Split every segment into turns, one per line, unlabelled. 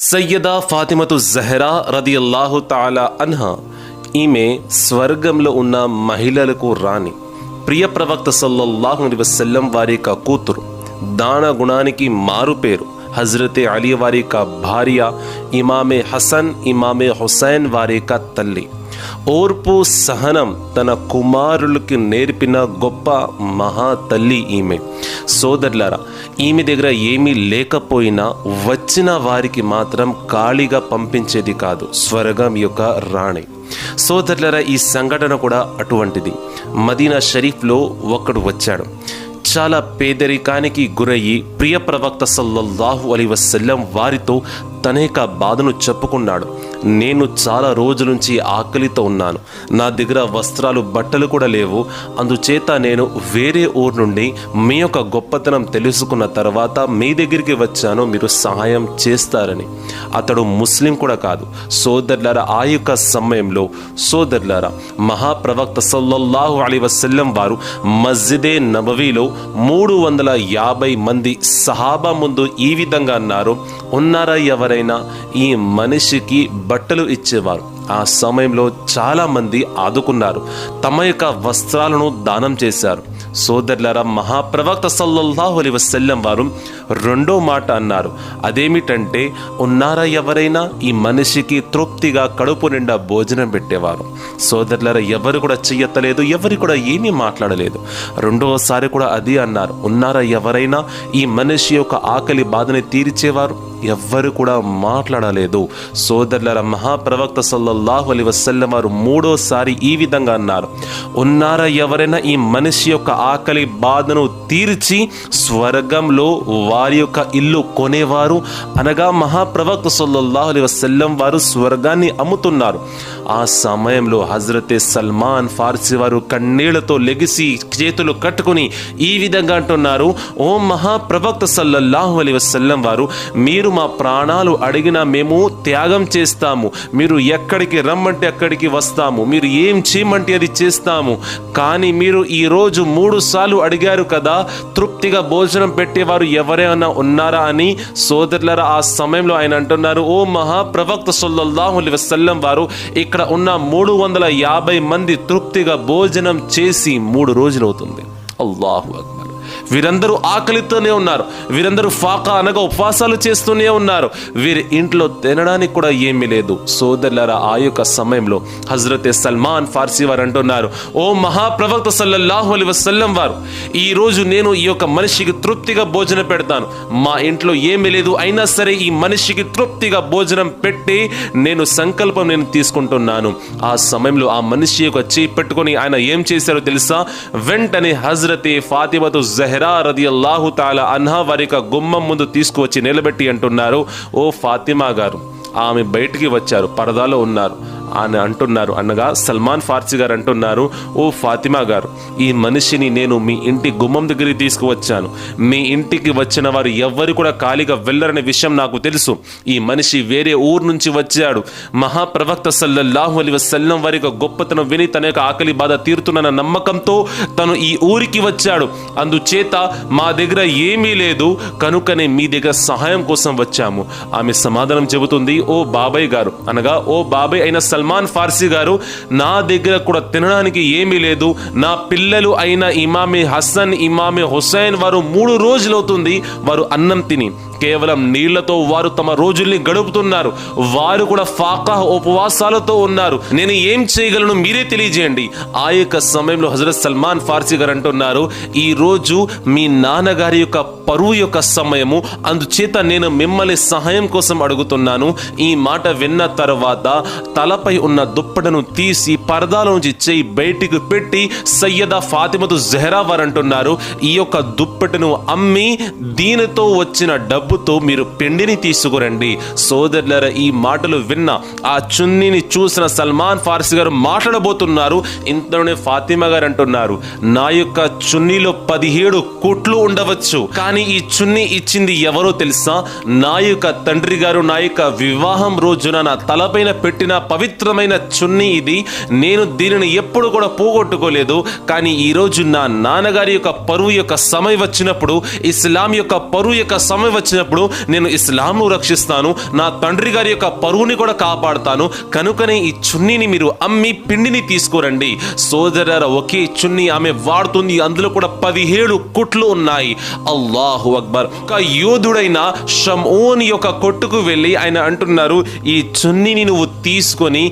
Syeda ఫాతిమతు Jahra రది అల్లాహు తాలా అన్హా. ఈమె స్వర్గంలో ఉన్న మహిళలకు రాణి. ప్రియ ప్రవక్త సల్లల్లాహు అలైహి వసల్లం వారి యొక్క కూతురు. దాన గుణానికి మారుపేరు హజరతే అలీ వారి యొక్క భార్య ఇమామే హసన్ ఇమామే హుసైన్ వారి యొక్క తల్లి. ఓర్పు సహనం తన కుమారులకి నేర్పిన గొప్ప మహా తల్లి ఈమె. సోదరులారా ఈమె దగ్గర ఏమీ లేకపోయినా వచ్చిన వారికి మాత్రం ఖాళీగా పంపించేది కాదు స్వర్గం యొక్క రాణి. సోదరులరా ఈ సంఘటన కూడా అటువంటిది. మదీనా షరీఫ్లో ఒకడు వచ్చాడు. చాలా పేదరికానికి గురయ్యి ప్రియ ప్రవక్త సల్లల్లాహు అలీ వసల్లం వారితో తన బాధను చెప్పుకున్నాడు. నేను చాలా రోజుల నుంచి ఆకలితో ఉన్నాను. నా దగ్గర వస్త్రాలు బట్టలు కూడా లేవు. అందుచేత నేను వేరే ఊరు నుండి మీ యొక్క గొప్పతనం తెలుసుకున్న తర్వాత మీ దగ్గరికి వచ్చాను. మీరు సహాయం చేస్తారని. అతడు ముస్లిం కూడా కాదు. సోదరులారా ఆ యొక్క సమయంలో సోదరులారా మహాప్రవక్త సల్లల్లాహు అలీ వసల్లం వారు మస్జిదే నబవీలో మూడు వందల యాభై మంది సహాబా ముందు ఈ విధంగా అన్నారు. ఉన్నారా ఎవరైనా? ఈ మనిషికి బట్టలు ఇచ్చేవారు. ఆ సమయంలో చాలా మంది ఆదుకున్నారు. తమ యొక్క వస్త్రాలను దానం చేశారు. సోదరులారా మహాప్రవక్త సల్లల్లాహు అలీ వసల్లం వారు రెండో మాట అన్నారు. అదేమిటంటే ఉన్నారా ఎవరైనా? ఈ మనిషికి తృప్తిగా కడుపు నిండా భోజనం పెట్టేవారు. సోదరులర ఎవరు కూడా చెయ్యత్తలేదు ఎవరు కూడా ఏమీ మాట్లాడలేదు. రెండవసారి కూడా అది అన్నారు. ఉన్నారా ఎవరైనా? ఈ మనిషి యొక్క ఆకలి బాధని తీర్చేవారు? ఎవ్వరు కూడా మాట్లాడలేదు. సోదరుల మహాప్రవక్త సల్లల్లాహు అలీ వసల్లం వారు మూడోసారి ఈ విధంగా అన్నారు. ఉన్నారా ఎవరైనా? ఈ మనిషి యొక్క ఆకలి బాధను తీర్చి స్వర్గంలో వారి యొక్క ఇల్లు కొనేవారు. అనగా మహాప్రవక్త సొల్లహు అలీ వసల్లం వారు స్వర్గాన్ని అమ్ముతున్నారు. ఆ సమయంలో హజరతే సల్మాన్ ఫార్సీ వారు కన్నీళ్ళతో లెగిసి చేతులు కట్టుకుని ఈ విధంగా అంటున్నారు ఓ మహాప్రవక్త సల్లల్లాహు అలీ వసల్లం వారు మీరు మా ప్రాణాలు అడిగినా మేము త్యాగం చేస్తాము. మీరు ఎక్కడికి రమ్మంటే అక్కడికి వస్తాము. మీరు ఏం చేయమంటే అది చేస్తాము. కానీ మీరు ఈరోజు మూడు సార్లు అడిగారు కదా తృప్తిగా భోజనం పెట్టేవారు ఎవరైనా ఉన్నారా అని? సోదరులరా ఆ సమయంలో ఆయన అంటున్నారు ఓ మహాప్రవక్త సల్లల్లాహు అలీ వసల్లం వారు ఇక్కడ ఉన్న మూడు వందల యాభై మంది తృప్తిగా భోజనం చేసి మూడు రోజులు అవుతుంది అల్లాహు అక్బర్. వీరందరూ ఆకలితోనే ఉన్నారు. వీరందరూ ఫాకా అనగా ఉపవాసాలు చేస్తూనే ఉన్నారు. వీరి ఇంట్లో తినడానికి కూడా ఏమీ లేదు. సోదరులారా ఆ యొక్క సమయంలో హజరతే సల్మాన్ ఫార్సీ వారు అంటున్నారు ఓ మహాప్రవక్త సల్లల్లాహు అలి వసల్లం వారు ఈ రోజు నేను ఈ యొక్క మనిషికి తృప్తిగా భోజనం పెడతాను. మా ఇంట్లో ఏమీ లేదు అయినా సరే ఈ మనిషికి తృప్తిగా భోజనం పెట్టి నేను సంకల్పం నేను తీసుకుంటున్నాను. ఆ సమయంలో ఆ మనిషి యొక్క చేయి పెట్టుకొని ఆయన ఏం చేశారో తెలుసా? వెంటనే హజరతే ఫాతిమతు జహరా రది అల్లాహు తాలా అన్హా వారి యొక్క గుమ్మం ముందు తీసుకువచ్చి నిలబెట్టి అంటున్నారు. ఓ ఫాతిమా గారు ఆమె బయటికి వచ్చారు పరదాలో ఉన్నారు. అని అంటున్నారు. అనగా సల్మాన్ ఫార్సీ గారు అంటున్నారు ఓ ఫాతిమా గారు ఈ మనిషిని నేను మీ ఇంటి గుమ్మం దగ్గరికి తీసుకువచ్చాను. మీ ఇంటికి వచ్చిన వారు ఎవ్వరు కూడా ఖాళీగా వెళ్ళరనే విషయం నాకు తెలుసు. ఈ మనిషి వేరే ఊరు నుంచి వచ్చాడు. మహాప్రవక్త సల్లల్లాహు అలీ వసల్లం వారి యొక్క గొప్పతనం విని తన యొక్క ఆకలి బాధ తీరుతున్న నమ్మకంతో తను ఈ ఊరికి వచ్చాడు. అందుచేత మా దగ్గర ఏమీ లేదు. కనుకనే మీ దగ్గర సహాయం కోసం వచ్చాము. ఆమె సమాధానం చెబుతుంది ఓ బాబాయ్ గారు. అనగా ఓ బాబాయ్ అయిన సల్మాన్ సల్మాన్ ఫార్సీ గారు నా దగ్గర కూడా తినడానికి ఏమీ లేదు. నా పిల్లలు అయిన ఇమామి హసన్ ఇమామి హుసైన్ వారు మూడు రోజులు అవుతుంది వారు అన్నం తిని. కేవలం నీళ్ళతో వారు తమ రోజుల్ని గడుపుతున్నారు. వారు కూడా ఫాకా ఉపవాసాలతో ఉన్నారు. నేను ఏం చేయగలను మీరే తెలియజేయండి. ఆ యొక్క సమయంలో హజరత్ సల్మాన్ ఫార్సీ గారు అంటున్నారు ఈ రోజు మీ నాన్నగారి యొక్క పరువు యొక్క సమయము అందుచేత నేను మిమ్మల్ని సహాయం కోసం అడుగుతున్నాను. ఈ మాట విన్న తర్వాత తలపై ఉన్న దుప్పటను తీసి పరదాల నుంచి చేయి బయటికి పెట్టి సయ్యద ఫాతిమతు జహరా వారు అంటున్నారు ఈ యొక్క దుప్పటను అమ్మి దీనితో వచ్చిన డబ్బు డబ్బుతో మీరు పిండిని తీసుకురండి. సోదరులర ఈ మాటలు విన్న ఆ చున్నీని చూసిన సల్మాన్ ఫార్సీ గారు మాట్లాడబోతున్నారు. ఇంతలోనే ఫాతిమా గారు అంటున్నారు నా యొక్క చున్నీలో పదిహేడు కోట్లు ఉండవచ్చు. కానీ ఈ చున్నీ ఇచ్చింది ఎవరో తెలుసా? నా యొక్క తండ్రి గారు నా యొక్క వివాహం రోజున నా తలపైన పెట్టిన పవిత్రమైన చున్నీ ఇది. నేను దీనిని ఎప్పుడు కూడా పోగొట్టుకోలేదు. కానీ ఈ రోజు నా నాన్నగారి యొక్క పరువు యొక్క సమయం వచ్చినప్పుడు ఇస్లాం యొక్క పరువు యొక్క సమయం వచ్చినప్పుడు వచ్చినప్పుడు నేను ఇస్లాంను రక్షిస్తాను నా తండ్రి గారి యొక్క పరువుని కూడా కాపాడుతాను. కనుకనే ఈ చున్నీని మీరు అమ్మి పిండిని తీసుకురండి. సోదర ఒకే చున్నీ ఆమె వాడుతుంది. అందులో కూడా పదిహేడు కుట్లు ఉన్నాయి. అల్లాహు అక్బర్. ఒక యోధుడైన షమోన్ యొక్క కొట్టుకు వెళ్ళి ఆయన అంటున్నారు ఈ చున్నీని నువ్వు తీసుకొని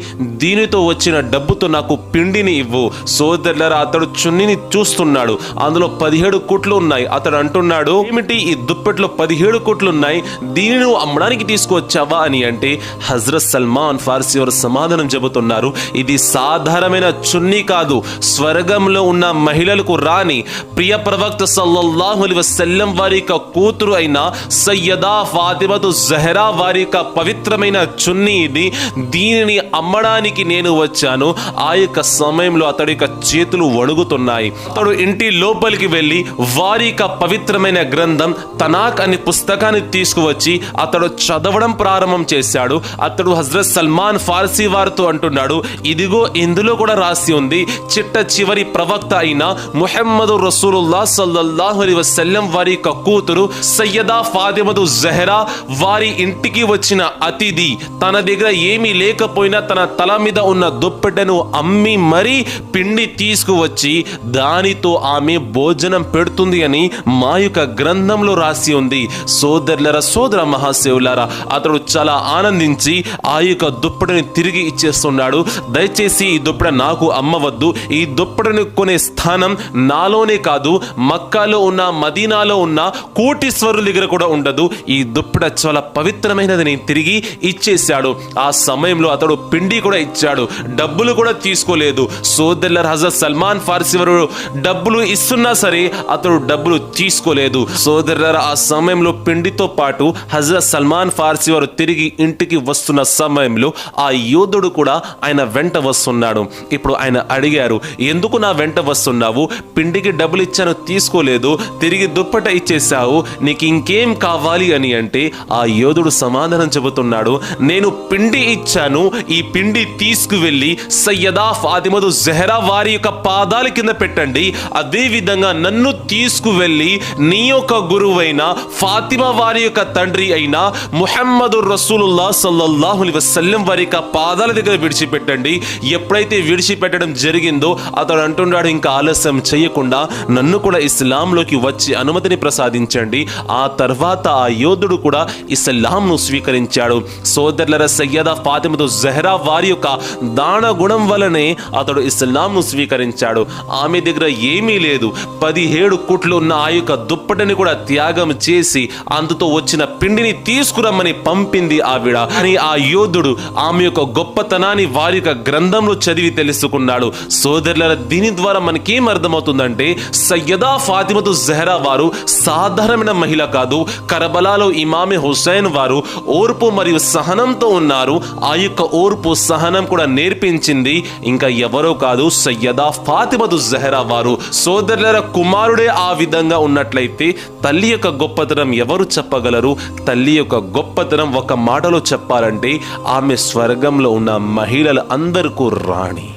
దీనితో వచ్చిన డబ్బుతో నాకు పిండిని ఇవ్వు. సోదరులరా అతడు చున్నీని చూస్తున్నాడు. అందులో పదిహేడు కుట్లు ఉన్నాయి. అతడు అంటున్నాడు ఏమిటి ఈ దుప్పట్లో పదిహేడు కుట్లు ఉన్నాయి దీనిని నువ్వు అమ్మడానికి తీసుకువచ్చావా అని అంటే హజరత్ సల్మాన్ ఫార్సీ వారు సమాధానం చెబుతున్నారు. ఇది సాధారణమైన చున్నీ కాదు. స్వర్గంలో ఉన్న మహిళలకు రాని ప్రియ ప్రవక్త సల్లల్లాహు అలైహి వసల్లం వారి యొక్క కూతురు అయిన సయ్యదా ఫాతిమతు జహరా వారి యొక్క పవిత్రమైన చున్నీ ఇది. దీనిని అమ్మడానికి నేను వచ్చాను. ఆ యొక్క సమయంలో అతడి యొక్క చేతులు వణుగుతున్నాయి అతడు ఇంటి లోపలికి వెళ్ళి వారి యొక్క పవిత్రమైన గ్రంథం తనాక్ అనే పుస్తకాన్ని తీసుకువచ్చి అతడు చదవడం ప్రారంభం చేశాడు. అతడు హజరత్ సల్మాన్ ఫార్సీ వారితో అంటున్నాడు ఇదిగో ఇందులో కూడా రాసి ఉంది చిట్ట చివరి ప్రవక్త అయిన ముహమ్మదు రసూలుల్లా సల్లల్లాహు అలీ వసల్లం వారి యొక్క కూతురు సయ్యదా ఫాతిమదు జహరా వారి ఇంటికి వచ్చిన అతిథి. తన దగ్గర ఏమీ లేకపోయినా తన తల మీద ఉన్న దుప్పటను అమ్మి మరీ పిండి తీసుకువచ్చి దానితో ఆమె భోజనం పెడుతుంది అని మా యొక్క గ్రంథంలో రాసి ఉంది. సోదరులరా సోదర మహాశివులారా అతడు చాలా ఆనందించి ఆ యొక్క దుప్పటిని తిరిగి ఇచ్చేస్తున్నాడు. దయచేసి ఈ దుప్పట నాకు అమ్మవద్దు. ఈ దుప్పటిని కొనే స్థానం నాలోనే కాదు మక్కాలో ఉన్న మదీనాలో ఉన్న కోటీశ్వరుల దగ్గర కూడా ఉండదు. ఈ దుప్పట చాలా పవిత్రమైనదని తిరిగి ఇచ్చేశాడు. ఆ సమయంలో అతడు పిండి కూడా ఇచ్చాడు డబ్బులు కూడా తీసుకోలేదు. సోదరుల హజరత్ సల్మాన్ ఫార్సీ వారు డబ్బులు ఇస్తున్నా సరే అతడు డబ్బులు తీసుకోలేదు. సోదరుల ఆ సమయంలో పిండితో పాటు హజరత్ సల్మాన్ ఫార్సీ వారు తిరిగి ఇంటికి వస్తున్న సమయంలో ఆ యోధుడు కూడా ఆయన వెంట వస్తున్నాడు. ఇప్పుడు ఆయన అడిగారు ఎందుకు నా వెంట వస్తున్నావు? పిండికి డబ్బులు ఇచ్చాను తీసుకోలేదు. తిరిగి దుప్పట ఇచ్చేసావు నీకు ఇంకేం కావాలి? అని అంటే ఆ యోధుడు సమాధానం చెబుతున్నాడు నేను పిండి ఇచ్చాను ఈ పిండి తీసుకువెళ్ళి సయ్యదా ఫాతిమదు జెహరా వారి యొక్క పాదాల కింద పెట్టండి. అదే విధంగా నన్ను తీసుకువెళ్ళి నీ యొక్క గురువైన ఫాతిమా వారి యొక్క తండ్రి అయిన ముహమ్మదు రసూలుల్లా సల్లల్లాహు వసల్లం వారి యొక్క పాదాల దగ్గర విడిచిపెట్టండి. ఎప్పుడైతే విడిచిపెట్టడం జరిగిందో అతడు అంటున్నాడు ఇంకా ఆలస్యం చేయకుండా నన్ను కూడా ఇస్లాంలోకి వచ్చి అనుమతిని ప్రసాదించండి. ఆ తర్వాత ఆ యోధుడు కూడా ఇస్లాంను స్వీకరించాడు. సోదరుల సయ్యద ఫాతిమతో జహరా కూడా వారి యొక్క దాన గుణం వలనే అతడు ఇస్లాంను స్వీకరించాడు. ఆమె దగ్గర ఏమీ లేదు. పదిహేడు కుట్లు ఉన్న ఆ యొక్క దుప్పటిని కూడా త్యాగం చేసి అందుతో వచ్చిన పిండిని తీసుకురమ్మని పంపింది ఆవిడ. అని ఆ యోధుడు ఆమె యొక్క గొప్పతనాన్ని వారి యొక్క గ్రంథంలో చదివి తెలుసుకున్నాడు. సోదరుల దీని ద్వారా మనకేం అర్థమవుతుందంటే సయ్యదా ఫాతిమతు జహరా వారు సాధారణమైన మహిళ కాదు. కరబలాలో ఇమామి హుసైన్ వారు ఓర్పు మరియు సహనంతో ఉన్నారు. ఆ యొక్క ఓర్పు ఓర్పు సహనం కూడా నేర్పించింది. ఇంకా ఎవరో కాదు సయ్యదా ఫాతిమతు జహరా వారు. సోదరుల కుమారుడే ఆ విధంగా ఉన్నట్లయితే తల్లి యొక్క గొప్పతనం ఎవరు చెప్పగలరు? తల్లి యొక్క గొప్పతనం ఒక మాటలో చెప్పాలంటే ఆమె స్వర్గంలో ఉన్న మహిళలు అందరికీ రాణి.